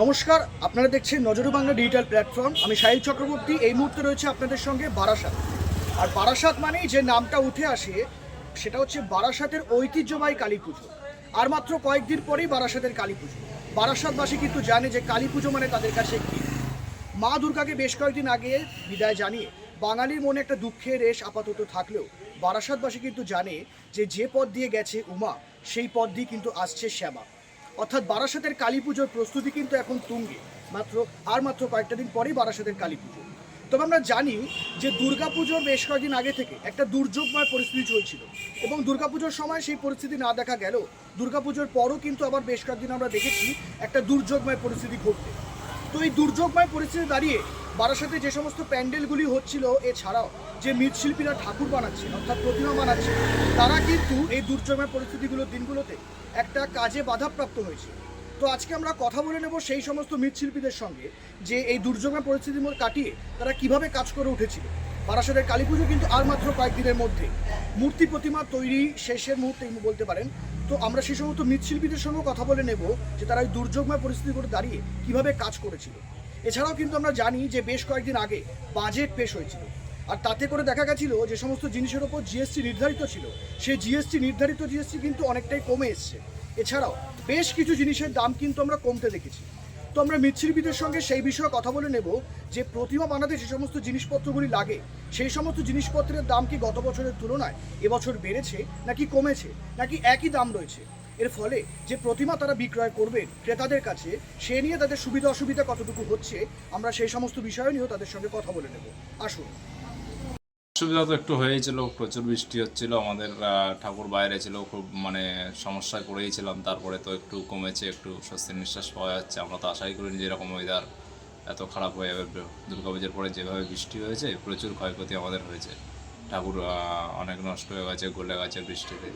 নমস্কার, আপনারা দেখছেন নজরু বাংলা ডিজিটাল প্ল্যাটফর্ম আমি সাহিল চক্রবর্তী, এই মুহূর্তে রয়েছে আপনাদের সঙ্গে বারাসাত। আর বারাসাত মানেই যে নামটা উঠে আসে, সেটা হচ্ছে বারাসাতের ঐতিহ্যবাহী কালী পুজো। আর মাত্র কয়েকদিন পরেই বারাসাতের কালী পুজো। বারাসাতবাসী কিন্তু জানে যে কালী পুজো মানে তাদের কাছে কি। মা দুর্গাকে বেশ কয়েকদিন আগে বিদায় জানিয়ে, বাঙালির মনে একটা দুঃখের রেশ আপাতত থাকলেও, বারাসাতবাসী কিন্তু জানে যে যে পথ দিয়ে গেছে উমা, সেই পথ দিয়ে কিন্তু আসছে শ্যামা। অর্থাৎ বারাসাতের কালী পুজোর প্রস্তুতি কিন্তু এখন তুঙ্গে। মাত্র, আর মাত্র কয়েকটা দিন পরেই বারাসাতের কালী পুজো। তবে আমরা জানি যে দুর্গাপুজোর বেশ কয়েকদিন আগে থেকে একটা দুর্যোগময় পরিস্থিতি চলছিল এবং দুর্গাপুজোর সময় সেই পরিস্থিতি না দেখা গেল দুর্গাপুজোর পরও কিন্তু আবার বেশ কয়েকদিন আমরা দেখেছি একটা দুর্যোগময় পরিস্থিতি ঘটতে তো এই দুর্যোগময় পরিস্থিতি দাঁড়িয়ে বারাসাতে যে সমস্ত প্যান্ডেলগুলি হচ্ছিল, এছাড়াও যে মৃৎশিল্পীরা ঠাকুর বানাচ্ছেন, অর্থাৎ প্রতিমা বানাচ্ছে তারা কিন্তু এই দুর্যোগময় পরিস্থিতিগুলোর দিনগুলোতে একটা কাজে বাধাপ্রাপ্ত হয়েছে। তো আজকে আমরা কথা বলে নেব সেই সমস্ত মৃৎশিল্পীদের সঙ্গে যে এই দুর্যোগময় পরিস্থিতির মধ্যে কাটিয়ে তারা কীভাবে কাজ করে উঠেছিল। বারাসাতের কালী পুজো কিন্তু আর মাত্র কয়েকদিনের মধ্যে। মূর্তি প্রতিমা তৈরি শেষের মুহূর্তে বলতে পারেন। তো আমরা সেই সমস্ত মৃৎশিল্পীদের সঙ্গে কথা বলে নেব যে তারা এই দুর্যোগময় পরিস্থিতিগুলো দাঁড়িয়ে কীভাবে কাজ করেছিল। এছাড়াও কিন্তু আমরা জানি যে বেশ কয়েকদিন আগে বাজেট পেশ হয়েছিল। আর তাতে করে দেখা গেছিল যে সমস্ত জিনিসের ওপর জিএসটি নির্ধারিত ছিল। সেই জিএসটি নির্ধারিত জিএসটি কিন্তু অনেকটাই কমে এসছে। এছাড়াও বেশ কিছু জিনিসের দাম কিন্তু আমরা কমতে দেখেছি। তো আমরা মৃৎশিল্পীদের সঙ্গে সেই বিষয়ে কথা বলে নেব যে প্রতিমা বানাতে যে সমস্ত জিনিসপত্রগুলি লাগে, সেই সমস্ত জিনিসপত্রের দাম কি গত বছরের তুলনায় এবছর বেড়েছে নাকি কমেছে, নাকি একই দাম রয়েছে? এর ফলে যে প্রতিমা তারা বিক্রয় করবেন ক্রেতাদের কাছে, সে নিয়ে তাদের সুবিধা অসুবিধা কতটুকু হচ্ছে, আমরা সেই সমস্ত বিষয় নিয়েও তাদের সঙ্গে কথা বলে নেব। আসুন। অসুবিধা তো একটু হয়েছিল, প্রচুর বৃষ্টি হচ্ছিল, আমাদের ঠাকুর বাইরে ছিল, খুব মানে সমস্যায় পড়েইছিলাম, তারপরে তো একটু কমেছে, একটু স্বস্তির নিঃশ্বাস পাওয়া যাচ্ছে, আমরা তো আশাই করিনি যে এরকম ওয়েদার এত খারাপ হয়ে যাবে। দুর্গাপুজোর পরে যেভাবে বৃষ্টি হয়েছে, প্রচুর ক্ষয়ক্ষতি আমাদের হয়েছে। ঠাকুর অনেক নষ্ট হয়ে গেছে, গলে গেছে বৃষ্টিতে।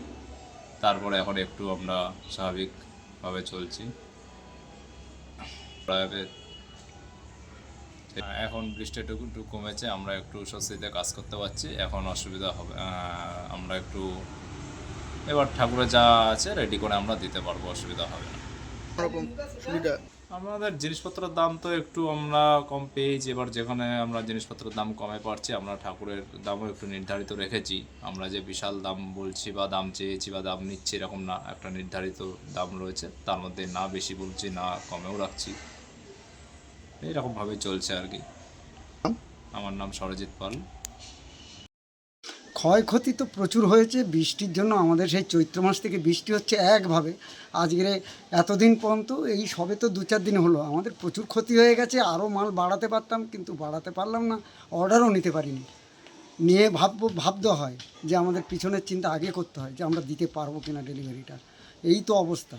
তারপরে এখন একটু আমরা স্বাভাবিকভাবে চলছি। এখন বৃষ্টি একটু একটু কমেছে, আমরা একটু স্বস্তিতে কাজ করতে পারছি, এখন অসুবিধা হবে আমরা একটু এবার ঠাকুরের যা আছে রেডি করে আমরা দিতে পারব, অসুবিধা হবে না। সুবিধা? আমাদের জিনিসপত্রের দাম তো একটু আমরা কম পেয়েছি, এবার যেখানে আমরা জিনিসপত্রের দাম কমে পারছি, আমরা ঠাকুরের দামও একটু নির্ধারিত রেখেছি। আমরা যে বিশাল দাম বলছি বা দাম চেয়েছি বা দাম নিচ্ছি এরকম না, একটা নির্ধারিত দাম রয়েছে, তার মধ্যে না বেশি বলছি, না কমেও রাখছি। এইরকমভাবে চলছে আর কি। আমার নাম সরজিৎ পাল। ক্ষয়ক্ষতি তো প্রচুর হয়েছে, বৃষ্টির জন্য আমাদের সেই চৈত্র মাস থেকে বৃষ্টি হচ্ছে একভাবে। আজকের এতদিন পর্যন্ত এই সবে তো দু চার দিন হলো, আমাদের প্রচুর ক্ষতি হয়ে গেছে, আরও মাল বাড়াতে পারতাম কিন্তু বাড়াতে পারলাম না, অর্ডারও নিতে পারিনি। নিয়ে ভাববো, ভাবতে হয় যে আমাদের পিছনের চিন্তা আগে করতে হয় যে আমরা দিতে পারব কিনা ডেলিভারিটা। এই তো অবস্থা।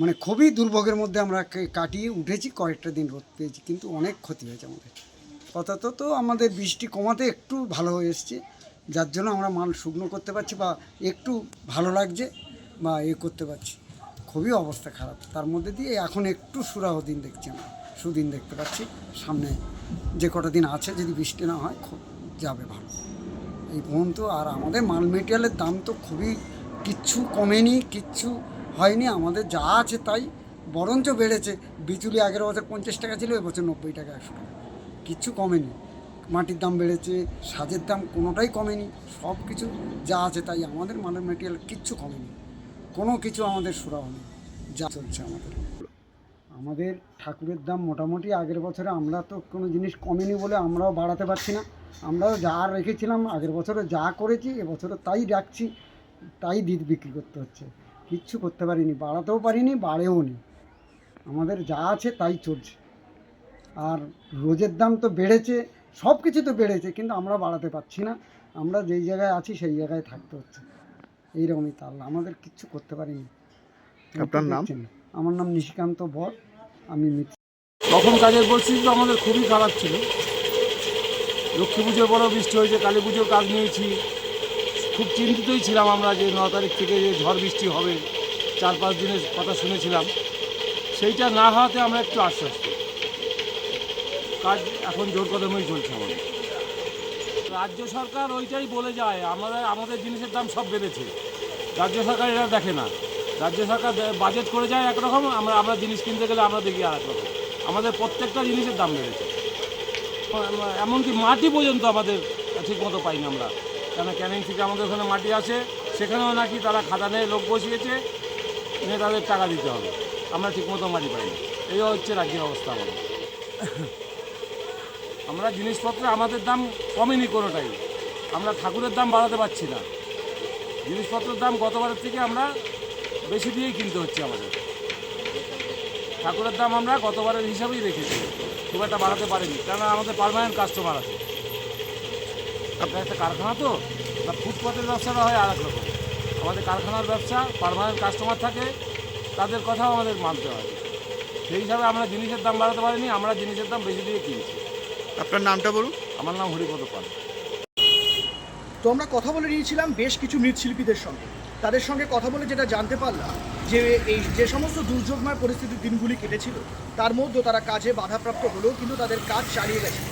মানে খুবই দুর্ভোগের মধ্যে আমরা কাটিয়ে উঠেছি, কয়েকটা দিন রোদ পেয়েছি, কিন্তু অনেক ক্ষতি হয়েছে আমাদের। আপাতত তো আমাদের বৃষ্টি কমাতে একটু ভালো হয়ে এসছে যার জন্য আমরা মাল শুকনো করতে পারছি বা একটু ভালো লাগছে বা এ করতে পারছি। খুবই অবস্থা খারাপ। তার মধ্যে দিয়ে এখন একটু সুরাহ দিন দেখছি আমরা। সুদিন দেখতে পাচ্ছি। সামনে যে কটা দিন আছে যদি বৃষ্টি না হয়, খুব যাবে ভালো। এই পর্যন্ত আর আমাদের মাল মেটেরিয়ালের দাম তো খুবই কিচ্ছু কমেনি, কিচ্ছু হয়নি। আমাদের যা আছে তাই। বরঞ্চ বেড়েছে। বিচুলি আগের বছর পঞ্চাশ টাকা ছিল এবছর নব্বই টাকা একশো টাকা। কিচ্ছু কমেনি। মাটির দাম বেড়েছে, সাজের দাম কোনোটাই কমেনি, সব কিছু যা আছে তাই আমাদের মালের মেটেরিয়াল কিচ্ছু কমেনি, কোনো কিছু আমাদের সুরা হয়নি, যা চলছে আমাদের। আমাদের ঠাকুরের দাম মোটামুটি আগের বছরে আমরা তো কোনো জিনিস কমেনি বলে আমরাও বাড়াতে পারছি না, আমরাও যা রেখেছিলাম আগের বছরে যা করেছি, এবছরে তাই রাখছি, তাই দিদ বিক্রি করতে হচ্ছে, কিচ্ছু করতে পারিনি, বাড়াতেও পারিনি, বাড়েও নি। আমাদের যা আছে তাই চলছে, আর রোজের দাম তো বেড়েছে সব কিছু তো বেড়েছে কিন্তু আমরা বাড়াতে পারছি না। আমরা যেই জায়গায় আছি সেই জায়গায় থাকতে হচ্ছে। এইরকমই তাল আমাদের কিচ্ছু করতে পারিনি। আপনার নাম? আমার নাম নিশিকান্ত বর আমি মিত্র তখন কাজের পরিস্থিতি তো আমাদের খুবই খারাপ ছিল। লক্ষ্মী পুজোর পরেও বৃষ্টি হয়েছে কালী পুজোর কাজ নিয়েছি। খুব চিন্তিতই ছিলাম আমরা যে ন তারিখ থেকে যে ঝড় বৃষ্টি হবে চার পাঁচ দিনের কথা শুনেছিলাম। সেইটা না হওয়াতে আমরা একটু আশ্বস্ত। কাজ এখন জোর কদমেই চলছে আমাদের। রাজ্য সরকার ওইটাই বলে যায়, আমাদের আমাদের জিনিসের দাম সব বেড়েছে। রাজ্য সরকার এটা দেখে না। রাজ্য সরকার বাজেট করে যায় একরকম, আমরা আমরা জিনিস কিনতে গেলে আমরা দেখি আর রকম আমাদের প্রত্যেকটা জিনিসের দাম বেড়েছে। এমনকি মাটি পর্যন্ত আমাদের ঠিক মতো পাই না আমরা। কেন ক্যানিং থেকে আমাদের ওখানে মাটি আসে, সেখানেও নাকি তারা খাদানে লোক বসিয়েছে নিয়ে তাদের টাকা দিতে হবে। আমরা ঠিকমতো মাটি পাই না এই হচ্ছে রাজ্যের অবস্থা আমাদের। আমরা জিনিসপত্র আমাদের দাম কমেনি কোনোটাই। আমরা ঠাকুরের দাম বাড়াতে পারছি না। জিনিসপত্রের দাম গতবারের থেকে আমরা বেশি দিয়েই কিনতে হচ্ছে আমাদের। ঠাকুরের দাম আমরা গতবারের হিসাবেই রেখেছি। খুব একটা বাড়াতে পারিনি, কেননা আমাদের পারমানেন্ট কাস্টমার আছে। আপনার একটা কারখানা তো তা ফুটপাতের ব্যবসাটা হয় আর এক রকম। আমাদের কারখানার ব্যবসা পারমানেন্ট কাস্টমার থাকে, তাদের কথাও আমাদের মানতে হয়। সেই হিসাবে আমরা জিনিসের দাম বাড়াতে পারিনি, আমরা জিনিসের দাম বেশি দিয়ে কিনছি। আপনার নামটা বলুন। আমার নাম হরিপদ পাল। তো আমরা কথা বলে নিয়েছিলাম বেশ কিছু মৃৎশিল্পীদের সঙ্গে। তাদের সঙ্গে কথা বলে যেটা জানতে পারলাম যে এই যে সমস্ত দুর্যোগময় পরিস্থিতির দিনগুলি কেটেছিল তার মধ্যে তারা কাজে বাধাপ্রাপ্ত হলেও কিন্তু তাদের কাজ চালিয়ে গেছে।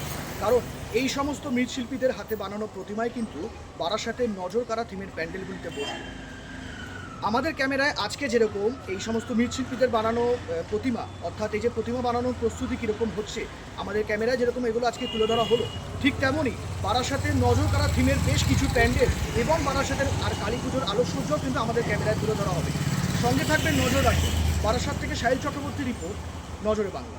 কারণ এই সমস্ত মৃৎশিল্পীদের হাতে বানানো প্রতিমায় কিন্তু বারাসাতের নজর কাড়া থিমের প্যান্ডেলগুলিতে বসবে? আমাদের ক্যামেরায় আজকে যেরকম এই সমস্ত মৃৎশিল্পীদের বানানো প্রতিমা, অর্থাৎ এই যে প্রতিমা বানানোর প্রস্তুতি কীরকম হচ্ছে, আমাদের ক্যামেরায় যেরকম এগুলো আজকে তুলে ধরা হলো, ঠিক তেমনই বারাসাতের নজর কাড়া থিমের বেশ কিছু প্যান্ডেল এবং বারাসাতের আর কালী পুজোর আলোকসজ্জাও কিন্তু আমাদের ক্যামেরায় তুলে ধরা হবে। সঙ্গে থাকবে নজর রাখবে বারাসাত থেকে সাহিল চক্রবর্তী রিপোর্ট, নজরে বাংলা।